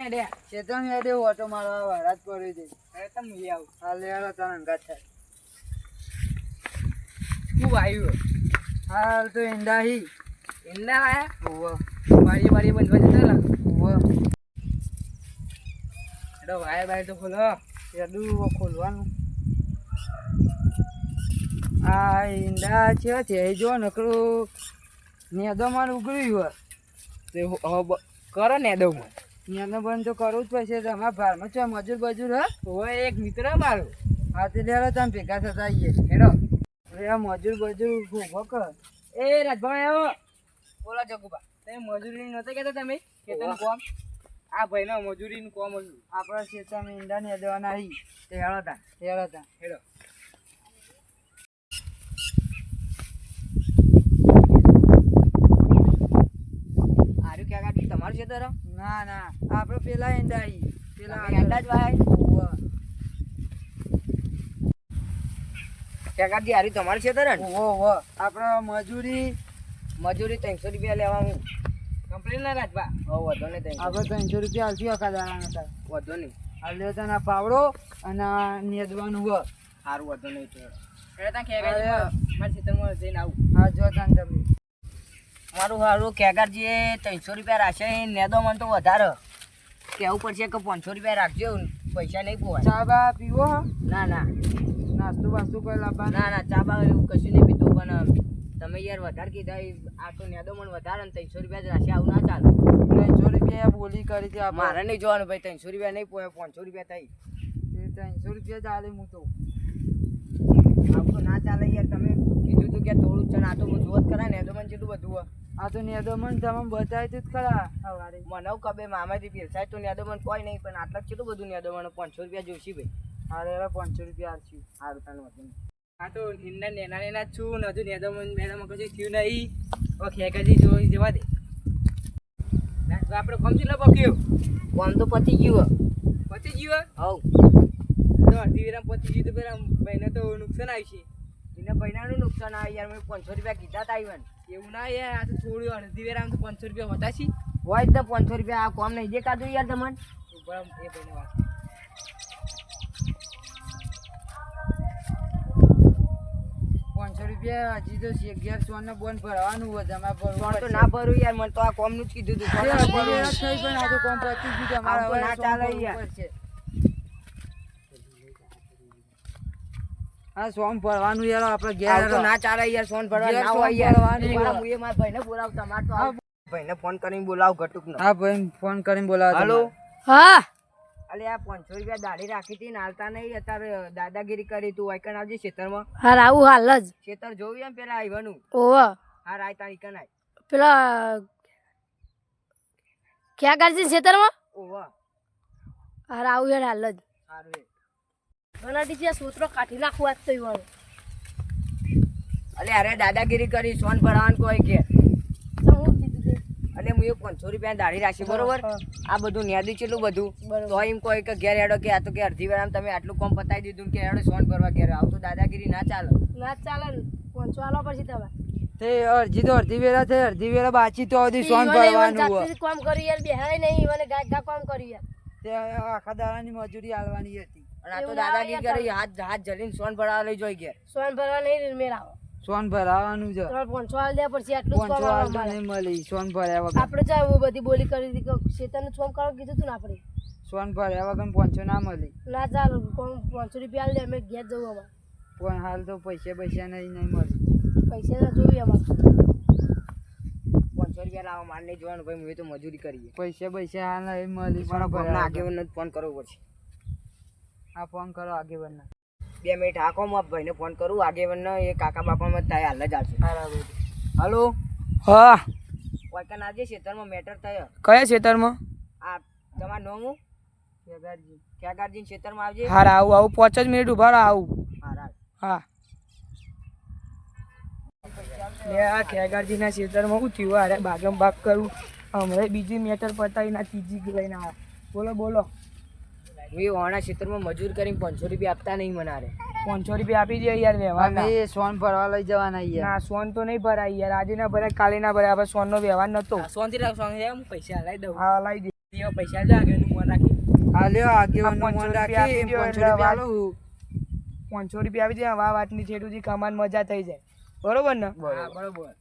ચેતન હેડે ઓટો મારવા વરાજ પડી દે અરે તમે લઈ આવો. હાલ હેડો તને અંગાત થાય. શું આવ્યું હાલ તો ઈંડા હી ઈંડા આયા ઓવો બારી બારી બંધ બંધ ચાલા ઓવો એડો વાયર બાયર તો ખોલો. ખોલવાનું. આ ઈંડા છે તે જો નકરું નેદોમાં ઉગડ્યું હોય. તે કરો ને દઉં નેદો બંધ તો કરવું જ પડશે. તમારા ભારમાં છે મજૂર બજૂર હે ઓય એક મિત્ર મારો હા તે લેડો તમે ભેગા થતા આવીએ. હેડો. આ મજૂર બજૂર ઊભો કર. એ રાજભાઈ આવો. બોલો જગુબા તમે મજૂરી નતા કહેતા તમે? ખેતરનું કોમ? આ ભાઈનો મજૂરીનું કોમ હતું. આપણા ખેતરમાં ઈંડા નેદવાના હી. તે હેડો તા હેડો તા હેડો. ક્યાં કાઢી તમારું ખેતર? ના ના. આપણે પેલા ઈંડા પેલા તમે જ વાય? ક્યાં કાઢી આર્યું તમારું ખેતર ને? ઓ આપણે મજૂરી મજૂરી ત્રણસો રૂપિયા લેવા હું કમ્પ્લેન ના રાજભા હો વધો નહીં ત્રણસો આપણે ત્રણસો રૂપિયા હાલથી આખા વધો નહીં. હાલ્યો આ પાવડો અને નેદવાનું હોય. સારું વધો નહીં તો. ખેતરમાં જઈને આવું. હા જો તમે મારું સારું કેગારજીએ ત્રણસો રૂપિયા રાખશે નેદો મને તો વધારે. કહેવું પડશે કે પાંચસો રૂપિયા રાખજો પૈસા નહીં પોવાય. ચા બા પીવો ના ના. નાસ્તો વાસ્તો કોઈ લાવવાનું? ના ના ચા બા એવું કશું નહીં પીતું પણ તમે યાર વધારે કીધા આ તો નેદો મને વધારે ને ત્રણસો રૂપિયા જ રાખશે આવું ના ચાલે. ત્રણસો રૂપિયા બોલી કરી છે મારે નહીં જોવાનું ભાઈ ત્રણસો રૂપિયા નહીં પોવાય પાંચસો રૂપિયા થઈ. તે ત્રણસો રૂપિયા ચાલે હું તો. આવું તો ના ચાલે યાર તમે કીધું તું કે થોડું ચણ આ તો બધું જ કરાય ને તો મને કેટલું બધું આ તો નેદો મન તમે બતાવી તું જ ખરા. સવારે. મને કબે મામાથી પીરસાય તો નેદો મને કોઈ નહીં પણ આટલા કેટલું બધું નેદો મને પાંચસો રૂપિયા જોઈશે ભાઈ. હારે હવે પાંચસો રૂપિયા આલશું સારું તને વધુ હા તો નિંદા નેના નેના છું ને હજુ નેદો મને મેદામાં કશું થયું નહીં. હવે ખેકાજી જોઈ જવા દે. આપણે કોમ છે પક્યું? કોમ તો પતી ગયું પતી ગયું હવ. તો અડધી વેરામ પહોંચી ગયું તો પેલા ભાઈને તો નુકસાન આવી છે. એને ભાઈનાનું નુકસાન આવે યાર મેં પાંચસો રૂપિયા કીધા તા આવ્યા એવું ના યાર આ તો થોડું અડધી વેરામ તો પાંચસો રૂપિયા વધા છે. હોય તો પાંચસો રૂપિયા આ કોમ નહીં દેખાતું યાર તમને. એ ભાઈને વાત. પાંચસો રૂપિયા હજી તો અગિયાર સો ને બોન ભરવાનું હોય તમારે ભરવું તો ના ભરું યાર મને તો આ કોમનું જ કીધું તું. ના અઢી ભરું. વેરા થઈ પણ આ તો કોમ પતી ગયું તમારે આમ તો હવે ના ચાલે યાર. હા સોમ ભરવાનું યાર આપણે ઘેર તો ના ચાલે યાર ફોન ભરવા ના હોય યાર. ભરવાનું મારા હોય. મુએ મારા ભાઈને બોલાવ તમાર તો. ભાઈને ફોન કરીને બોલાવ ઘટુક નો હા ભાઈ ફોન કરીને બોલાવ હાલો? હા. અલે આ પાંચસો રૂપિયા દાઢી રાખી હતી ને હાલતા નહીં અત્યારે દાદાગીરી કરી તું વાયકણ આવજે ખેતરમાં હાર આવું હાલ જ. ખેતર જોયું એમ પેલા આવ્યાનું ઓહ. હા રાય તારી આય પેલા ક્યાં કરશે ખેતરમાં ઓહ. હા આવું યાર હાલ જ. સારું ગલાટી છે સૂત્રો કાઢી નાખવું તો ઈવાનું. અલે અરે દાદાગીરી કરી સોન ભરવાનું કોઈ કે. હું એટલે હું એ પાંચસો રૂપિયા દાઢી રાખી બરોબર? આ બધું ન્યાદી કેટલું બધું. તો એમ કોઈ કે ઘેર હેડો કે આ તો કે અડધી વેળામાં તમે આટલું કોમ પતાવી દીધું કે હેડો સોન ભરવા ઘેર આવું. તો દાદાગીરી ના ચાલે. ના ચાલે પહોંચવા આલો પછી તમે તે અડધી તો અડધી વેરા થઈ અડધી વેરા બાચી તો અડધી સોન ભરવાનું હોય. જ કામ કર્યું યાર બેહાય નહીં મને ગા ગા કામ કરી યાર. તે આખા દાડાની મજૂરી આલવાની હતી. અને આ તો દાદાગીરી કરી હાથ હાથ જલીને સોન ભરાવા લઈ જોઈ ઘેર સોન ભરવા નહીં મેળ આવો સોન ભરાવાનું છે. તમારે પહોંચવા દે પછી આટલું જ પાંચસો કામ હાલ. નહીં મળી સોન ભર્યા વગર. આપણે ચાલ એવું બધી બોલી કરી હતી કે શેતાનું છોમ કરવા કીધું તું ને આપણે. સોન ભર્યા વગર પાંચસો ના મળી. ના ચાલ કોમ પાંચસો રૂપિયા આલ દે અમે ઘેર જવું અમારે. પણ હાલ તો પૈસા પૈસા નહીં નહીં મળી. પૈસા ના જોઈએ અમારે. પાંચસો રૂપિયા લાવવા માર નહીં જોવાનું ભાઈ હું તો મજૂરી કરીએ. પૈસા પૈસા હાલ નહીં મળી મારા ફોન કરવો પડશે. આ ફોન કરો આગેવાનને. બે મિનિટ હાકો હું ભાઈને ફોન કરું. આગેવાનને એ કાકા બાપામાં થાય હાલ જ આવશે. બરાબર. હલો? હા. વાયકન આજે ખેતરમાં મેટર થયો? કયા ખેતરમાં આ તમારું નામ કેદારજી ક્યાગારજી ખેતરમાં આવજે. હારા આવું આવું પાંચ જ મિનિટ ઊભા રહો આવું. હા રાખ. હા. લે આ ખેગારજીના ખેતરમાં શું થયું? અરે બાગમ બાગ કરું. હમણાં બીજી મેટર પતાવી ના ત્રીજી લઈને આવ્યા બોલો બોલો. હું ઓણા ક્ષેત્રમાં મજૂર કરીને પાંચસો રૂપિયા આપતા નહીં મનારે. પાંચસો રૂપિયા આપી દે યાર વ્યવહાર અમે સોન ભરવા લઈ જવાના યાર. ના સોન તો નહીં ભરાય યાર. આજે ના ભરાય કાલે ના ભરાય. હવે સોનનો વ્યવહાર નતો. સોનથી રાખ સોન હું પૈસા લઈ દઉં. હા લઈ દે. પૈસા લે આગળનું મોં રાખી. હા લ્યો આગળ મોન 500 રૂપિયા રાખી આપી દ્યો 500 એટલે રૂપિયા વાત- આલું. પાંચસો રૂપિયા આવી જાય આ વાતની છેડુથી કમાન મજા થઈ જાય. બરોબર ને? બરોબર.